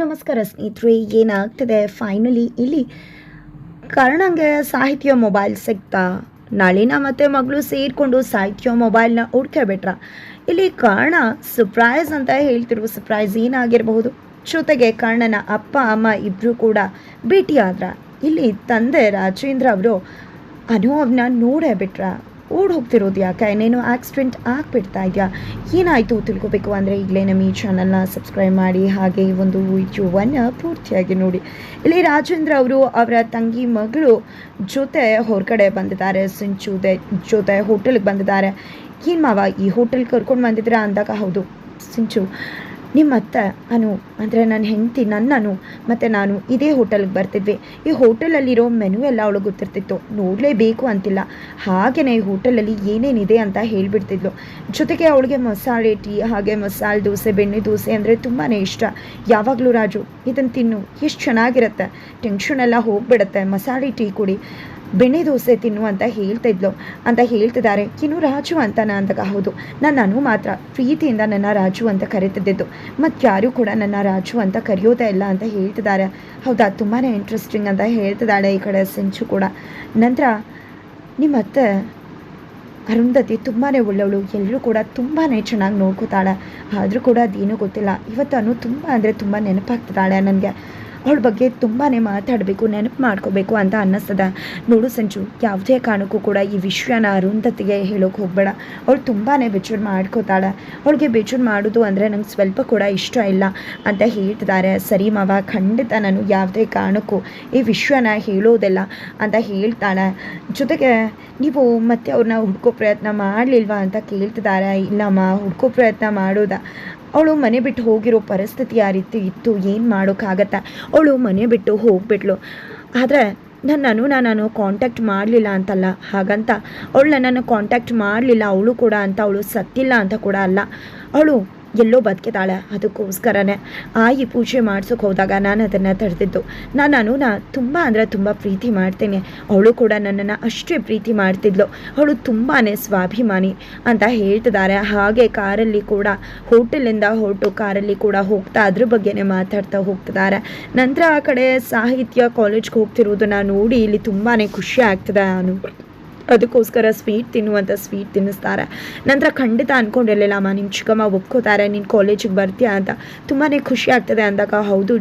ನಮಸ್ಕಾರ ಸ್ನೇಹಿತರೆ, ಏನಾಗ್ತಿದೆ? ಫೈನಲಿ ಇಲ್ಲಿ ಕರ್ಣಂಗೆ ಸಾಹಿತ್ಯ ಮೊಬೈಲ್ ಸಿಗ್ತಾ. ನಳಿನ ಮತ್ತೆ ಮಗಳು ಸೇರಿಕೊಂಡು ಸಾಹಿತ್ಯ ಮೊಬೈಲ್ನ ಹುಡ್ಕೋಬಿಟ್ರ ಇಲ್ಲಿ ಕರ್ಣ ಸರ್ಪ್ರೈಸ್ ಅಂತ ಹೇಳ್ತಿರುವ ಸರ್ಪ್ರೈಸ್ ಏನಾಗಿರಬಹುದು? ಜೊತೆಗೆ ಕರ್ಣನ ಅಪ್ಪ, ಅಮ್ಮ ಇಬ್ಬರು ಕೂಡ ಭೇಟಿಯಾದ್ರ. ಇಲ್ಲಿ ತಂದೆ ರಾಜೇಂದ್ರ ಅವರು ಅನುಭವನ ನೋಡೇ ಬಿಟ್ರ. ಓಡ್ ಹೋಗ್ತಿರೋದು ಯಾಕೆ? ಏನೇನೋ ಆಕ್ಸಿಡೆಂಟ್ ಆಗಿಬಿಡ್ತಾ ಇದೆಯಾ? ಏನಾಯಿತು ತಿಳ್ಕೊಬೇಕು ಅಂದರೆ ಈಗಲೇ ನಮ್ಮ ಈ ಚಾನಲ್ನ ಸಬ್ಸ್ಕ್ರೈಬ್ ಮಾಡಿ, ಹಾಗೆ ಈ ಒಂದು ವಿಡಿಯೋವನ್ನು ಪೂರ್ತಿಯಾಗಿ ನೋಡಿ. ಇಲ್ಲಿ ರಾಜೇಂದ್ರ ಅವರು ಅವರ ತಂಗಿ ಮಗಳು ಜೊತೆ ಹೊರಗಡೆ ಬಂದಿದ್ದಾರೆ ಸಿಂಚುದೆ ಜೊತೆ ಹೋಟೆಲ್ಗೆ ಬಂದಿದ್ದಾರೆ. ಏನು ಮಾವ, ಈ ಹೋಟೆಲ್ ಕರ್ಕೊಂಡು ಬಂದಿದ್ದೀರಾ ಅಂದಾಗ ಹೌದು. ಸಿಂಚು ನಿಮ್ಮ ಅತ್ತೆ, ಅನು, ಅಂದರೆ ನನ್ನ ಹೆಂಡತಿ ನನ್ನನು, ಮತ್ತು ನಾನು ಇದೇ ಹೋಟೆಲ್ಗೆ ಬರ್ತಿದ್ವಿ. ಈ ಹೋಟೆಲಲ್ಲಿರೋ ಮೆನು ಎಲ್ಲ ಅವಳು ಗೊತ್ತಿರ್ತಿತ್ತು. ನೋಡಲೇಬೇಕು ಅಂತಿಲ್ಲ. ಹಾಗೆಯೇ ಈ ಹೋಟೆಲಲ್ಲಿ ಏನೇನಿದೆ ಅಂತ ಹೇಳಿಬಿಡ್ತಿದ್ಲು. ಜೊತೆಗೆ ಅವಳಿಗೆ ಮಸಾಲೆ ಟೀ, ಹಾಗೆ ಮಸಾಲೆ ದೋಸೆ, ಬೆಣ್ಣೆ ದೋಸೆ ಅಂದರೆ ತುಂಬಾ ಇಷ್ಟ. ಯಾವಾಗಲೂ ರಾಜು ಇದನ್ನು ತಿನ್ನು. ಎಷ್ಟು ಚೆನ್ನಾಗಿರುತ್ತೆ. ಟೆನ್ಷನ್ ಎಲ್ಲ ಹೋಗ್ಬಿಡತ್ತೆ. ಮಸಾಲೆ ಟೀ ಕುಡಿ. ಬೆಣ್ಣೆ ದೋಸೆ ತಿನ್ನು ಅಂತ ಹೇಳ್ತಿದ್ಲು ಅಂತ ಹೇಳ್ತಿದ್ದಾರೆ. ಇನ್ನು ರಾಜು ಅಂತಾನ? ಅಂದಾಗ, ಹೌದು. ನಾನು ಮಾತ್ರ ಪ್ರೀತಿಯಿಂದ ನನ್ನ ರಾಜು ಅಂತ ಕರೀತಿದ್ದಿದ್ದು. ಮತ್ತು ಯಾರೂ ಕೂಡ ನನ್ನ ರಾಜು ಅಂತ ಕರೆಯೋದೇ ಇಲ್ಲ ಅಂತ ಹೇಳ್ತಿದ್ದಾರೆ. ಹೌದಾ? ತುಂಬಾ ಇಂಟ್ರೆಸ್ಟಿಂಗ್ ಅಂತ ಹೇಳ್ತಿದ್ದಾಳೆ ಈ ಕಡೆ ಸಿಂಚು ಕೂಡ. ನಂತರ, ನಿಮ್ಮ ಅತ್ತೆ ಅರುಂಧತಿ ತುಂಬಾ ಒಳ್ಳೆಯವಳು ಎಲ್ಲರೂ ಕೂಡ ತುಂಬಾ ಚೆನ್ನಾಗಿ ನೋಡ್ಕೋತಾಳೆ. ಆದರೂ ಕೂಡ ಅದೇನೂ ಗೊತ್ತಿಲ್ಲ. ಇವತ್ತು ಅನು ತುಂಬ ಅಂದರೆ ತುಂಬ ನೆನಪಾಗ್ತಿದ್ದಾಳೆ ನನಗೆ ಅವಳ ಬಗ್ಗೆ ತುಂಬಾ ಮಾತಾಡಬೇಕು, ನೆನಪು ಮಾಡ್ಕೋಬೇಕು ಅಂತ ಅನ್ನಿಸ್ತದ. ನೋಡು ಸಂಜು, ಯಾವುದೇ ಕಾರಣಕ್ಕೂ ಕೂಡ ಈ ವಿಷಯನ ಅರುಂಧತಿಗೆ ಹೇಳೋಕೆ ಹೋಗಬೇಡ. ಅವಳು ತುಂಬಾ ಬೇಜಾರು ಮಾಡ್ಕೋತಾಳೆ. ಅವಳಿಗೆ ಬೇಜಾರು ಮಾಡೋದು ಅಂದರೆ ನಂಗೆ ಸ್ವಲ್ಪ ಕೂಡ ಇಷ್ಟ ಇಲ್ಲ ಅಂತ ಹೇಳ್ತಿದ್ದಾರೆ ಸರಿ ಮಾವ, ಖಂಡಿತ ನಾನು ಯಾವುದೇ ಕಾರಣಕ್ಕೂ ಈ ವಿಷಯನ ಹೇಳೋದಿಲ್ಲ ಅಂತ ಹೇಳ್ತಾಳೆ. ಜೊತೆಗೆ ನೀವು ಮತ್ತೆ ಅವ್ರನ್ನ ಹುಡ್ಕೋ ಪ್ರಯತ್ನ ಮಾಡಲಿಲ್ವಾ ಅಂತ ಕೇಳ್ತಿದ್ದಾರೆ ಇಲ್ಲಮ್ಮ, ಹುಡ್ಕೋ ಪ್ರಯತ್ನ ಮಾಡೋದ ಅವಳು ಮನೆ ಬಿಟ್ಟು ಹೋಗಿರೋ ಪರಿಸ್ಥಿತಿ ಆ ರೀತಿ ಇತ್ತು, ಏನು ಮಾಡೋಕ್ಕಾಗತ್ತ? ಅವಳು ಮನೆ ಬಿಟ್ಟು ಹೋಗ್ಬಿಟ್ಲು. ಆದರೆ ನನ್ನನ್ನು ನಾನು ಕಾಂಟ್ಯಾಕ್ಟ್ ಮಾಡಲಿಲ್ಲ ಅಂತಲ್ಲ, ಹಾಗಂತ? ಅವಳು ನನ್ನನ್ನು ಕಾಂಟ್ಯಾಕ್ಟ್ ಮಾಡಲಿಲ್ಲ, ಅವಳು ಕೂಡ ಅಂತ, ಅವಳು ಸತ್ತಿಲ್ಲ ಅಂತ ಕೂಡ ಅಲ್ಲ. ಅವಳು ಎಲ್ಲೋ ಬದುಕಿದಾಳೆ ಅದಕ್ಕೋಸ್ಕರನೇ ಆಯಿ ಪೂಜೆ ಮಾಡ್ಸೋಕೆ ಹೋದಾಗ ನಾನು ಅದನ್ನು ತಡೆದಿದ್ದು ನಾನು ಅನುನ ತುಂಬ ಅಂದರೆ ತುಂಬ ಪ್ರೀತಿ ಮಾಡ್ತೇನೆ. ಅವಳು ಕೂಡ ನನ್ನನ್ನು ಅಷ್ಟೇ ಪ್ರೀತಿ ಮಾಡ್ತಿದ್ಲು. ಅವಳು ತುಂಬಾ ಸ್ವಾಭಿಮಾನಿ ಅಂತ ಹೇಳ್ತಿದ್ದಾರೆ. ಹಾಗೆ ಕಾರಲ್ಲಿ ಕೂಡ, ಹೋಟೆಲಿಂದ ಹೊರಟು ಕಾರಲ್ಲಿ ಕೂಡ ಹೋಗ್ತಾ ಅದ್ರ ಬಗ್ಗೆನೇ ಮಾತಾಡ್ತಾ ಹೋಗ್ತಿದ್ದಾರೆ. ನಂತರ ಆ ಕಡೆ ಸಾಹಿತ್ಯ ಕಾಲೇಜ್ಗೆ ಹೋಗ್ತಿರೋದನ್ನ ನೋಡಿ ಇಲ್ಲಿ ತುಂಬಾ ಖುಷಿ ಆಗ್ತದೆ ಅನು. ಅದಕ್ಕೋಸ್ಕರ ಸ್ವೀಟ್ ತಿನ್ನುವಂಥ ಸ್ವೀಟ್ ತಿನ್ನಿಸ್ತಾರೆ. ನಂತರ ಖಂಡಿತ ಅಂದ್ಕೊಂಡಿರಲಿಲ್ಲಮ್ಮ ನಿಮ್ಮ ಚಿಕ್ಕಮ್ಮ ಒಪ್ಕೋತಾರೆ, ನೀನು ಕಾಲೇಜಿಗೆ ಬರ್ತೀಯಾ ಅಂತ. ತುಂಬಾ ಖುಷಿ ಆಗ್ತದೆ ಅಂದಾಗ, ಹೌದು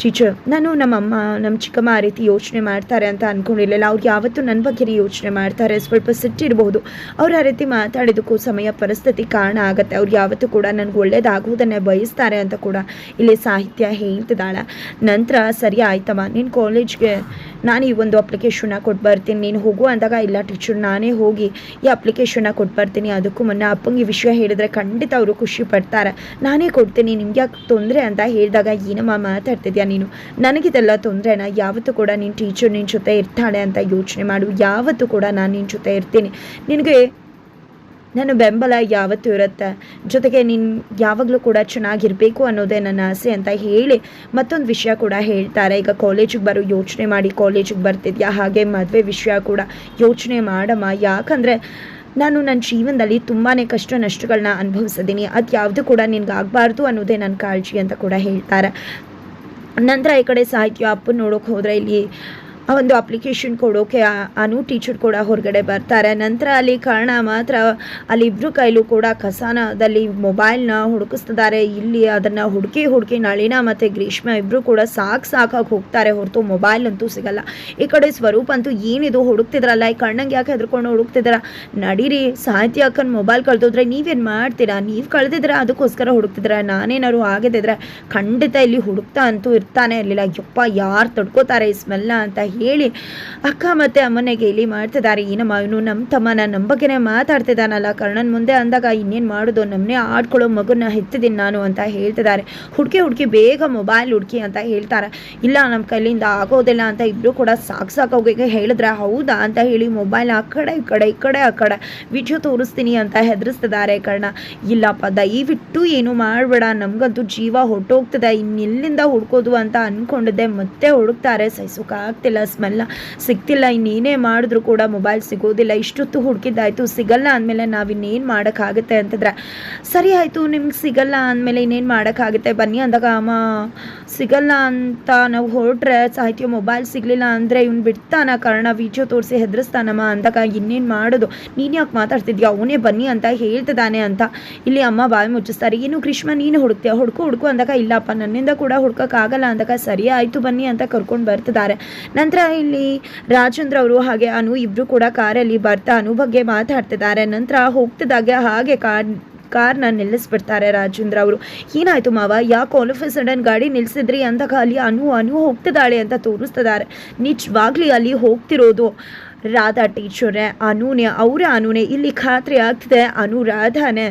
ಟೀಚರ್, ನಾನು ನಮ್ಮಮ್ಮ ನಮ್ಮ ಚಿಕ್ಕಮ್ಮ ಆ ರೀತಿ ಯೋಚನೆ ಮಾಡ್ತಾರೆ ಅಂತ ಅಂದ್ಕೊಂಡಿರಲಿಲ್ಲ ಅವ್ರು ಯಾವತ್ತೂ ನನ್ನ ಬಗ್ಗೆ ಯೋಚನೆ ಮಾಡ್ತಾರೆ. ಸ್ವಲ್ಪ ಸಿಟ್ಟಿರಬಹುದು ಅವ್ರು ಆ ರೀತಿ ಮಾತಾಡಿದಕ್ಕೂ ಸಮಯ, ಪರಿಸ್ಥಿತಿ ಕಾರಣ ಆಗುತ್ತೆ. ಅವ್ರು ಯಾವತ್ತೂ ಕೂಡ ನನಗೆ ಒಳ್ಳೇದಾಗುವುದನ್ನೇ ಬಯಸ್ತಾರೆ ಅಂತ ಕೂಡ ಇಲ್ಲಿ ಸಾಹಿತ್ಯ ಹೇಳ್ತಿದ್ದಾಳೆ. ನಂತರ, ಸರಿ, ಆಯ್ತಮ್ಮ. ನಿನ್ನ ಕಾಲೇಜ್ಗೆ ನಾನು ಈ ಒಂದು ಅಪ್ಲಿಕೇಶನ್ನ ಕೊಟ್ಟು ಬರ್ತೀನಿ ನೀನು ಹೋಗು ಅಂದಾಗ, ಇಲ್ಲ ಟೀಚರ್ ನಾನೇ ಹೋಗಿ ಈ ಅಪ್ಲಿಕೇಶನ್ನ ಕೊಟ್ಟು ಬರ್ತೀನಿ ಅದಕ್ಕೂ ಮುನ್ನ ಅಪ್ಪಂಗೆ ವಿಷಯ ಹೇಳಿದರೆ ಖಂಡಿತ ಅವರು ಖುಷಿ ಪಡ್ತಾರೆ. ನಾನೇ ಕೊಡ್ತೀನಿ ನಿಮ್ಗೆ ಯಾಕೆ ತೊಂದರೆ ಅಂತ ಹೇಳಿದಾಗ, ಏನಮ್ಮ ಮಾತಾಡ್ತಿದ್ಯಾ ನೀನು? ನನಗಿದೆಲ್ಲ ತೊಂದರೆನ? ಯಾವತ್ತೂ ಕೂಡ ನಿನ್ನ ಟೀಚರ್ ನಿನ್ನ ಜೊತೆ ಇರ್ತಾಳೆ ಅಂತ ಯೋಚನೆ ಮಾಡು. ಯಾವತ್ತೂ ಕೂಡ ನಾನು ನಿನ್ನ ಜೊತೆ ಇರ್ತೀನಿ. ನಿನಗೆ ನನ್ನ ಬೆಂಬಲ ಯಾವತ್ತೂ ಇರುತ್ತೆ. ಜೊತೆಗೆ ನೀನು ಯಾವಾಗಲೂ ಕೂಡ ಚೆನ್ನಾಗಿರಬೇಕು ಅನ್ನೋದೇ ನನ್ನ ಆಸೆ ಅಂತ ಹೇಳಿ ಮತ್ತೊಂದು ವಿಷಯ ಕೂಡ ಹೇಳ್ತಾರೆ. ಈಗ ಕಾಲೇಜಿಗೆ ಬರೋ ಯೋಚನೆ ಮಾಡಿ ಕಾಲೇಜಿಗೆ ಬರ್ತಿದ್ಯಾ? ಹಾಗೆ ಮದುವೆ ವಿಷಯ ಕೂಡ ಯೋಚನೆ ಮಾಡಮ್ಮ. ಯಾಕಂದರೆ ನಾನು ನನ್ನ ಜೀವನದಲ್ಲಿ ತುಂಬಾ ಕಷ್ಟ ನಷ್ಟಗಳನ್ನ ಅನುಭವಿಸಿದ್ದೀನಿ ಅದು ಯಾವುದು ಕೂಡ ನಿನ್ಗೆ ಆಗಬಾರ್ದು ಅನ್ನೋದೇ ನನ್ನ ಕಾಳಜಿ ಅಂತ ಕೂಡ ಹೇಳ್ತಾರೆ. ನಂತರ ಈ ಕಡೆ ಸಾಹಿತ್ಯ ಅಪ್ಪನ ನೋಡೋಕೆ ಹೋದರೆ ಇಲ್ಲಿ ಆ ಒಂದು ಅಪ್ಲಿಕೇಶನ್ ಕೊಡೋಕೆ ಅನು ಟೀಚರ್ ಕೂಡ ಹೊರಗಡೆ ಬರ್ತಾರೆ. ನಂತರ ಅಲ್ಲಿ ಕಾರಣ ಮಾತ್ರ ಅಲ್ಲಿ ಇಬ್ಬರು ಕೈಲೂ ಕೂಡ ಕಸಾನದಲ್ಲಿ ಮೊಬೈಲ್ನ ಹುಡುಕಿಸ್ತಿದ್ದಾರೆ. ಇಲ್ಲಿ ಅದನ್ನು ಹುಡುಕಿ ಹುಡುಕಿ ನಳಿನ ಮತ್ತು ಗ್ರೀಷ್ಮ ಇಬ್ಬರು ಕೂಡ ಸಾಕು ಸಾಕಾಗಿ ಹೋಗ್ತಾರೆ. ಹೊರತು ಮೊಬೈಲ್ ಅಂತೂ ಸಿಗಲ್ಲ. ಈ ಕಡೆ ಸ್ವರೂಪ್ ಅಂತೂ ಏನಿದು ಹುಡುಕ್ತಿದ್ರಲ್ಲ? ಈ ಕಣ್ಣಂಗೆ ಯಾಕೆ ಹೆದ್ರಕೊಂಡು ಹುಡುಕ್ತಿದ್ರ ನಡೀರಿ, ಸಾಹಿತ್ಯ ಅಕ್ಕನ ಮೊಬೈಲ್ ಕಳೆದೋದ್ರೆ ನೀವೇನು ಮಾಡ್ತೀರಾ? ನೀವು ಕಳೆದಿದ್ರೆ ಅದಕ್ಕೋಸ್ಕರ ಹುಡುಕ್ತಿದ್ರೆ ನಾನೇನಾದ್ರು ಆಗದಿದ್ರೆ ಖಂಡಿತ ಇಲ್ಲಿ ಹುಡುಕ್ತಾ ಅಂತೂ ಇರ್ತಾನೆ ಇರಲಿಲ್ಲ. ಯಪ್ಪ ಯಾರು ತಡ್ಕೋತಾರೆ ಈ ಸ್ಮೆಲ್ಲ ಅಂತ ಹೇಳಿ ಅಕ್ಕ ಮತ್ತು ಅಮ್ಮನೇ ಇಲ್ಲಿ ಮಾಡ್ತಿದ್ದಾರೆ. ಏನಮ್ಮ ಇವನು ನಮ್ಮ ತಮ್ಮನ ನಮ್ಮ ಮಾತಾಡ್ತಿದ್ದಾನಲ್ಲ. ಕರ್ಣನ್ ಮುಂದೆ ಅಂದಾಗ ಇನ್ನೇನು ಮಾಡೋದು? ನಮ್ಮನ್ನೇ ಆಡ್ಕೊಳ್ಳೋ ಮಗುನ ಹೆತ್ತಿದ್ದೀನಿ ನಾನು ಅಂತ ಹೇಳ್ತಿದ್ದಾರೆ. ಹುಡುಕಿ ಹುಡುಕಿ ಬೇಗ ಮೊಬೈಲ್ ಹುಡುಕಿ ಅಂತ ಹೇಳ್ತಾರೆ. ಇಲ್ಲ ನಮ್ಮ ಕೈಲಿಂದ ಆಗೋದಿಲ್ಲ ಅಂತ ಇಬ್ಬರು ಕೂಡ ಸಾಕು ಸಾಕೋಗಿ ಹೇಳಿದ್ರೆ ಹೌದಾ ಅಂತ ಹೇಳಿ ಮೊಬೈಲ್ ಆ ಕಡೆ, ಈ ಕಡೆ ಈ ಕಡೆ, ಆ ಕಡೆ ವಿಡಿಯೋ ತೋರಿಸ್ತೀನಿ ಅಂತ ಹೆದರಿಸ್ತಿದ್ದಾರೆ ಕರ್ಣ. ಇಲ್ಲಪ್ಪ, ದಯವಿಟ್ಟು ಏನು ಮಾಡಬೇಡ. ನಮಗಂತೂ ಜೀವ ಹೊಟ್ಟೋಗ್ತದೆ ಇನ್ನೆಲ್ಲಿಂದ ಹುಡ್ಕೋದು ಅಂತ ಅಂದ್ಕೊಂಡಿದ್ದೆ ಮತ್ತೆ ಹುಡುಕ್ತಾರೆ. ಸಹಿಸೋಕ್ಕಾಗ್ತಿಲ್ಲ ಸ್ಮೆಲ್ಲ ಸಿಗ್ತಿಲ್ಲ. ಇನ್ನೇನೇ ಮಾಡಿದ್ರು ಕೂಡ ಮೊಬೈಲ್ ಸಿಗೋದಿಲ್ಲ. ಇಷ್ಟೊತ್ತು ಹುಡುಕಿದ್ದಾಯ್ತು. ಸಿಗಲ್ಲ ಅಂದಮೇಲೆ ನಾವು ಇನ್ನೇನು ಮಾಡೋಕ್ಕಾಗುತ್ತೆ ಅಂತಂದ್ರೆ, ಸರಿ ಆಯಿತು, ನಿಮ್ಗೆ ಸಿಗಲ್ಲ ಅಂದಮೇಲೆ ಇನ್ನೇನು ಮಾಡೋಕ್ಕಾಗುತ್ತೆ? ಬನ್ನಿ ಅಂದಾಗ, ಅಮ್ಮ, ಸಿಗಲ್ಲ ಅಂತ ನಾವು ಹೊರಟ್ರೆ ಸಾಹಿತ್ಯ ಮೊಬೈಲ್ ಸಿಗಲಿಲ್ಲ ಅಂದರೆ ಇವ್ನು ಬಿಡ್ತಾನ, ಕಾರಣ ವಿಡಿಯೋ ತೋರಿಸಿ ಹೆದರಿಸ್ತಾನಮ್ಮ ಅಂದಾಗ, ಇನ್ನೇನು ಮಾಡೋದು? ನೀನು ಯಾಕೆ ಮಾತಾಡ್ತಿದ್ಯಾ? ಅವನೇ ಬನ್ನಿ ಅಂತ ಹೇಳ್ತಿದ್ದಾನೆ ಅಂತ ಇಲ್ಲಿ ಅಮ್ಮ ಬಾಯಿ ಮುಚ್ಚಿಸ್ತಾರೆ. ಏನು ಕೃಷ್ಣ ನೀನು ಹುಡುಕ್ತೀಯ? ಹುಡುಕು ಹುಡುಕು ಅಂದಾಗ, ಇಲ್ಲಪ್ಪ, ನನ್ನಿಂದ ಕೂಡ ಹುಡ್ಕೋಕ್ಕಾಗಲ್ಲ ಅಂದಾಗ, ಸರಿ ಆಯಿತು ಬನ್ನಿ ಅಂತ ಕರ್ಕೊಂಡು ಬರ್ತಿದ್ದಾರೆ. ನಂತರ ಇಲ್ಲಿ ರಾಜೇಂದ್ರ ಅವರು ಹಾಗೆ ಅನು ಇಬ್ರು ಕೂಡ ಕಾರಲ್ಲಿ ಬರ್ತಾ ಅನು ಬಗ್ಗೆ ಮಾತಾಡ್ತಿದ್ದಾರೆ. ನಂತರ ಹೋಗ್ತಿದ್ದಾಗೆ ಹಾಗೆ ಕಾರ್ ಕಾರ್ನ ನಿಲ್ಲಿಸ್ಬಿಡ್ತಾರೆ ರಾಜೇಂದ್ರ ಅವರು. ಏನಾಯ್ತು ಮಾವ? ಯಾಕೆ ಆಲ್ ಆಫ್ ಸಡನ್ ಗಾಡಿ ನಿಲ್ಲಿಸಿದ್ರಿ ಅಂದಾಗ ಅಲ್ಲಿ ಅನು ಅನು ಹೋಗ್ತಿದ್ದಾಳೆ ಅಂತ ತೋರಿಸ್ತಿದ್ದಾರೆ. ನಿಜವಾಗ್ಲಿ ಅಲ್ಲಿ ಹೋಗ್ತಿರೋದು ರಾಧಾ ಟೀಚರೇ ಅನೂನೆ, ಅವರೇ ಅನುನೇ. ಇಲ್ಲಿ ಖಾತ್ರಿ ಆಗ್ತಿದೆ. ಅನು ರಾಧಾನೇ,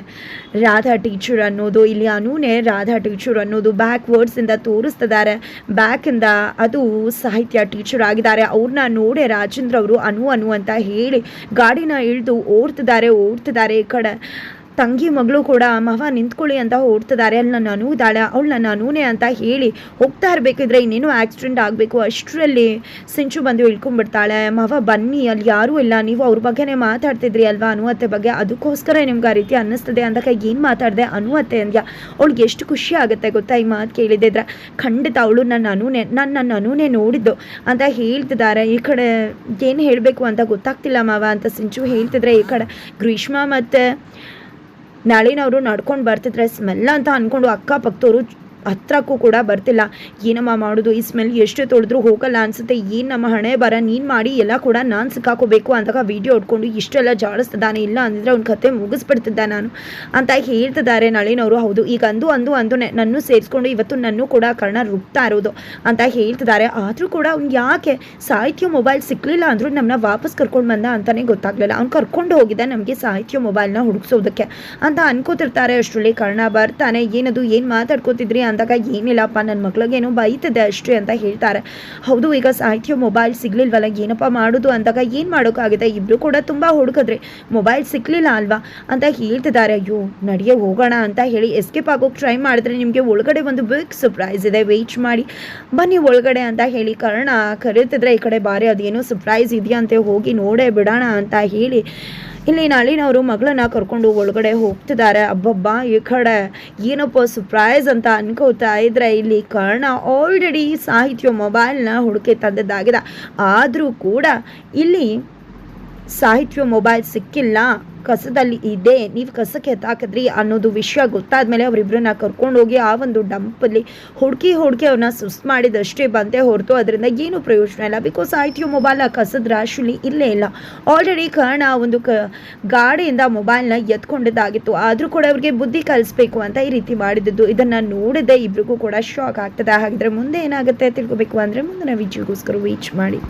ರಾಧಾ ಟೀಚರ್ ಅನ್ನೋದು. ಇಲ್ಲಿ ಅನುನೇ, ರಾಧಾ ಟೀಚರ್ ಅನ್ನೋದು ಬ್ಯಾಕ್ ವರ್ಡ್ಸಿಂದ ತೋರಿಸ್ತಿದ್ದಾರೆ. ಬ್ಯಾಕಿಂದ ಅದು ಸಾಹಿತ್ಯ ಟೀಚರ್ ಆಗಿದ್ದಾರೆ. ಅವ್ರನ್ನ ನೋಡೆ ರಾಜೇಂದ್ರ ಅವರು ಅನು ಅನು ಅಂತ ಹೇಳಿ ಗಾಡಿನ ಇಳಿದು ಓಡ್ತಿದ್ದಾರೆ ಓಡ್ತಿದ್ದಾರೆ ಈ ಕಡೆ. ತಂಗಿ ಮಗಳು ಕೂಡ, ಮಾವ, ನಿಂತ್ಕೊಳ್ಳಿ ಅಂತ ಓಡ್ತಿದ್ದಾರೆ ಅಲ್ಲಿ ನನ್ನ ಅನುವುದಾಳೆ ಅವಳು ನನ್ನ ಅನೂನೆ ಅಂತ ಹೇಳಿ ಹೋಗ್ತಾ ಇರಬೇಕಿದ್ರೆ ಇನ್ನೇನು ಆಕ್ಸಿಡೆಂಟ್ ಆಗಬೇಕು. ಅಷ್ಟರಲ್ಲಿ ಸಿಂಚು ಬಂದು ಇಳ್ಕೊಂಡ್ಬಿಡ್ತಾಳೆ. ಮಾವ, ಬನ್ನಿ. ಅಲ್ಲಿ ಯಾರೂ ಇಲ್ಲ. ನೀವು ಅವ್ರ ಬಗ್ಗೆನೇ ಮಾತಾಡ್ತಿದ್ರಿ ಅಲ್ವಾ? ಅನುವತ್ತೆ ಬಗ್ಗೆ. ಅದಕ್ಕೋಸ್ಕರ ನಿಮ್ಗೆ ಆ ರೀತಿ ಅನ್ನಿಸ್ತದೆ ಅಂದಾಗ ಏನು ಮಾತಾಡಿದೆ? ಅನುವತ್ತೆ ಅಂದ್ಯಾ? ಅವಳಿಗೆ ಎಷ್ಟು ಖುಷಿ ಆಗುತ್ತೆ ಗೊತ್ತಾ ಈ ಮಾತು ಕೇಳಿದ್ರೆ ಖಂಡಿತ ಅವಳು ನನ್ನ ಅನೂನೆ, ನಾನು ನನ್ನ ಅನೂನೆ ನೋಡಿದ್ದು ಅಂತ ಹೇಳ್ತಿದ್ದಾರೆ. ಈ ಕಡೆ ಏನು ಹೇಳಬೇಕು ಅಂತ ಗೊತ್ತಾಗ್ತಿಲ್ಲ ಮಾವ ಅಂತ ಸಿಂಚು ಹೇಳ್ತಿದ್ರೆ. ಈ ಕಡೆ ಗ್ರೀಷ್ಮ ಮತ್ತು ನಾಳಿನವರು ನಡ್ಕೊಂಡು ಬರ್ತಿದ್ರೆ ಸ್ಮೆಲ್ ಅಂತ ಅಂದ್ಕೊಂಡು ಅಕ್ಕಪಕ್ಕದವರು ಹತ್ರಕ್ಕೂ ಕೂಡ ಬರ್ತಿಲ್ಲ. ಏನಮ್ಮ ಮಾಡೋದು, ಈ ಸ್ಮೆಲ್ ಎಷ್ಟು ತೊಳೆದ್ರೂ ಹೋಗಲ್ಲ ಅನ್ಸುತ್ತೆ. ಏನು ನಮ್ಮ ಹಣೆ ಬರ ನೀನು ಮಾಡಿ, ಎಲ್ಲ ಕೂಡ ನಾನು ಸಿಕ್ಕಾಕೋಬೇಕು ಅಂತಾಗ ವಿಡಿಯೋ ಇಟ್ಕೊಂಡು ಇಷ್ಟೆಲ್ಲ ಜಾಡಿಸ್ತಿದ್ದಾನೆ. ಇಲ್ಲ ಅಂದಿದ್ರೆ ಅವ್ನ ಕತೆ ಮುಗಿಸ್ಬಿಡ್ತಿದ್ದ ನಾನು ಅಂತ ಹೇಳ್ತಿದ್ದಾರೆ ನಳಿನವರು. ಹೌದು, ಈಗ ಅಂದು ಅಂದು ಅಂದು ನನ್ನೂ ಸೇರಿಸ್ಕೊಂಡು ಇವತ್ತು ನನ್ನೂ ಕೂಡ ಕರ್ಣ ರುಬ್ತಾ ಇರೋದು ಅಂತ ಹೇಳ್ತಿದ್ದಾರೆ. ಆದರೂ ಕೂಡ ಅವ್ನು ಯಾಕೆ ಸಾಹಿತ್ಯ ಮೊಬೈಲ್ ಸಿಕ್ಕಲಿಲ್ಲ ಅಂದರೂ ನಮ್ಮನ್ನ ವಾಪಸ್ ಕರ್ಕೊಂಡು ಬಂದ ಅಂತಲೇ ಗೊತ್ತಾಗಲಿಲ್ಲ. ಅವ್ನು ಕರ್ಕೊಂಡು ಹೋಗಿದ್ದ ನಮಗೆ ಸಾಹಿತ್ಯ ಮೊಬೈಲ್ನ ಹುಡುಕ್ಸೋದಕ್ಕೆ ಅಂತ ಅನ್ಕೋತಿರ್ತಾರೆ ಅಷ್ಟರಲ್ಲಿ. ಕರ್ಣ ಬರ್ತಾನೆ, ಏನದು, ಏನು ಮಾತಾಡ್ಕೋತಿದ್ರಿ ಅಂದಾಗ ಏನಿಲ್ಲಪ್ಪ ನನ್ನ ಮಗ್ಳಿಗೇನು ಬೈತಿದೆ ಅಷ್ಟೇ ಅಂತ ಹೇಳ್ತಾರೆ. ಹೌದು, ಈಗ ಸಾಹಿತ್ಯ ಮೊಬೈಲ್ ಸಿಗ್ಲಿಲ್ವಲ್ಲ, ಏನಪ್ಪ ಮಾಡೋದು ಅಂದಾಗ ಏನು ಮಾಡೋಕ್ಕಾಗಿದೆ ಇಬ್ಬರು ಕೂಡ ತುಂಬ ಹುಡುಕಿದ್ರೆ. ಮೊಬೈಲ್ ಸಿಗ್ಲಿಲ್ಲ ಅಲ್ವಾ? ಅಂತ ಹೇಳ್ತಿದ್ದಾರೆ. ಅಯ್ಯೋ ನಡಿಗೆ ಹೋಗೋಣ ಅಂತ ಹೇಳಿ ಎಸ್ಕೇಪ್ ಆಗೋಕ್ಕೆ ಟ್ರೈ ಮಾಡಿದ್ರೆ ನಿಮಗೆ ಒಳಗಡೆ ಒಂದು ಬಿಗ್ ಸರ್ಪ್ರೈಸ್ ಇದೆ. ವೆಯ್ಟ್ ಮಾಡಿ. ಬನ್ನಿ ಒಳಗಡೆ ಅಂತ ಹೇಳಿ ಕಾರಣ ಕರೀತಿದ್ರೆ ಈ ಕಡೆ ಬಾರಿ ಅದೇನೋ ಸರ್ಪ್ರೈಸ್ ಇದೆಯಂತೆ ಹೋಗಿ ನೋಡೇ ಬಿಡೋಣ ಅಂತ ಹೇಳಿ ಇಲ್ಲಿ ನಳಿನವರು ಮಗಳನ್ನ ಕರ್ಕೊಂಡು ಒಳಗಡೆ ಹೋಗ್ತಿದ್ದಾರೆ. ಅಬ್ಬಬ್ಬಾ, ಈ ಕಡೆ ಏನಪ್ಪ ಸರ್ಪ್ರೈಸ್ ಅಂತ ಅನ್ಕೋತಾ ಇದ್ರೆ ಇಲ್ಲಿ ಕರ್ಣ ಆಲ್ರೆಡಿ ಸಾಹಿತ್ಯ ಮೊಬೈಲ್ನ ಹುಡುಕಿ ತಂದಿದ್ದಾಗಿದೆ. ಆದರೂ ಕೂಡ ಇಲ್ಲಿ ಸಾಹಿತ್ಯ ಮೊಬೈಲ್ ಸಿಕ್ಕಿಲ್ಲ. ಕಸದಲ್ಲಿ ಇದೆ, ನೀವು ಕಸಕ್ಕೆ ಎತ್ತಾಕಿದ್ರಿ ಅನ್ನೋದು ವಿಷಯ ಗೊತ್ತಾದ ಮೇಲೆ ಕರ್ಕೊಂಡು ಹೋಗಿ ಆ ಒಂದು ಡಂಪಲ್ಲಿ ಹುಡುಕಿ ಹುಡುಕಿ ಅವ್ರನ್ನ ಸುಸ್ ಮಾಡಿದಷ್ಟೇ ಬಂದೇ ಹೊರತು ಅದರಿಂದ ಏನು ಪ್ರಯೋಜನ ಇಲ್ಲ. ಬಿಕಾಸ್ ಸಾಹಿತ್ಯ ಮೊಬೈಲ್ ಆ ಕಸದ ರಾಶಿಲಿ ಇಲ್ಲೇ ಇಲ್ಲ ಆಲ್ರೆಡಿ ಕಾರಣ ಒಂದು ಕ, ಗಾಡಿಯಿಂದ ಮೊಬೈಲ್ನ ಎತ್ಕೊಂಡಿದ್ದಾಗಿತ್ತು. ಆದರೂ ಕೂಡ ಅವ್ರಿಗೆ ಬುದ್ಧಿ ಕಲಿಸ್ಬೇಕು ಅಂತ ಈ ರೀತಿ ಮಾಡಿದ್ದು. ಇದನ್ನು ನೋಡಿದೆ ಇಬ್ರಿಗೂ ಕೂಡ ಶಾಕ್ ಆಗ್ತದೆ. ಹಾಗಿದ್ರೆ ಮುಂದೆ ಏನಾಗುತ್ತೆ ತಿಳ್ಕೊಬೇಕು ಅಂದರೆ ಮುಂದಿನ ವಿಜಯಗೋಸ್ಕರ ವೀಚ್ ಮಾಡಿ.